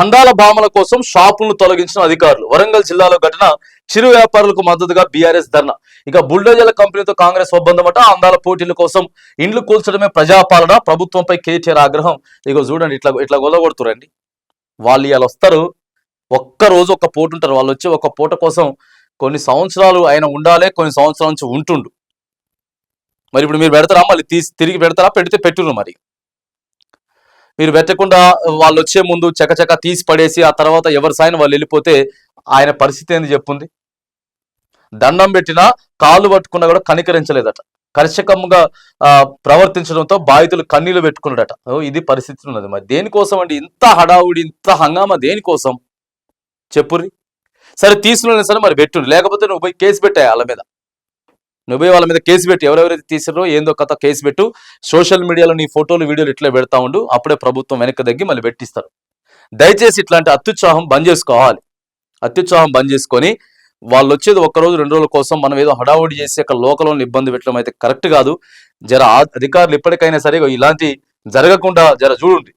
అందాల భామల కోసం షాపులను తొలగించిన అధికారులు. వరంగల్ జిల్లాలో ఘటన చిరు వ్యాపారులకు మద్దతుగా బీఆర్ఎస్ ధర్నా. ఇక బుల్డోజర్ల కంపెనీతో కాంగ్రెస్ ఒప్పందమట అందాల పోటీల కోసం ఇండ్లు కూల్చడమే ప్రజాపాలన. ప్రభుత్వంపై కేటీఆర్ ఆగ్రహం. ఇక చూడండి ఇట్లా ఇట్లా గొల్లగొడుతురండి వాళ్ళు ఇవాళ వస్తారు. ఒక్క రోజు ఒక్క పూట ఉంటారు. వాళ్ళు వచ్చి ఒక పూట కోసం కొన్ని సంవత్సరాలు ఆయన ఉండాలి కొన్ని సంవత్సరాల నుంచి ఉంటుండు. మరి ఇప్పుడు మీరు పెడతారా? మళ్ళీ తీసి తిరిగి పెడతారా? పెడితే పెట్టురు మరి. మీరు పెట్టకుండా వాళ్ళు వచ్చే ముందు చకచక తీసి పడేసి ఆ తర్వాత ఎవరి సాయన వాళ్ళు వెళ్ళిపోతే ఆయన పరిస్థితి ఏంది చెప్పుంది? దండం పెట్టినా కాళ్ళు పట్టుకున్నా కూడా కనికరించలేదట. కర్షకంగా ప్రవర్తించడంతో బాధితులు కన్నీళ్ళు పెట్టుకున్నాడట. ఓ, ఇది పరిస్థితి ఉన్నది మరి. దేనికోసం అండి? ఇంత హడావుడి ఇంత హంగామా దేనికోసం? చెప్పుర్రి. సరే తీసుకున్నా సరే మరి పెట్టుర్రి లేకపోతే నువ్వు పోయి కేసు పెట్టాయి వాళ్ళ మీద? నువ్వే వాళ్ళ మీద కేసు పెట్టి. ఎవరెవరైతే తీసారో ఏందో కథ కేసు పెట్టు. సోషల్ మీడియాలో నీ ఫోటోలు వీడియోలు ఇట్లా పెడతా ఉండు. అప్పుడే ప్రభుత్వం వెనక్కి తగ్గి మళ్ళీ పెట్టిస్తారు. దయచేసి ఇట్లాంటి అత్యుత్సాహం బంద్ చేసుకోవాలి. అత్యుత్సాహం బంద్ చేసుకొని వాళ్ళు వచ్చేది ఒక్క రోజు రెండు రోజుల కోసం మనం ఏదో హడావుడి చేసి అక్కడ లోకల్లో ఇబ్బంది పెట్టడం అయితే కరెక్ట్ కాదు. జర అధికారులు ఇప్పటికైనా సరే ఇలాంటి జరగకుండా జర చూడండి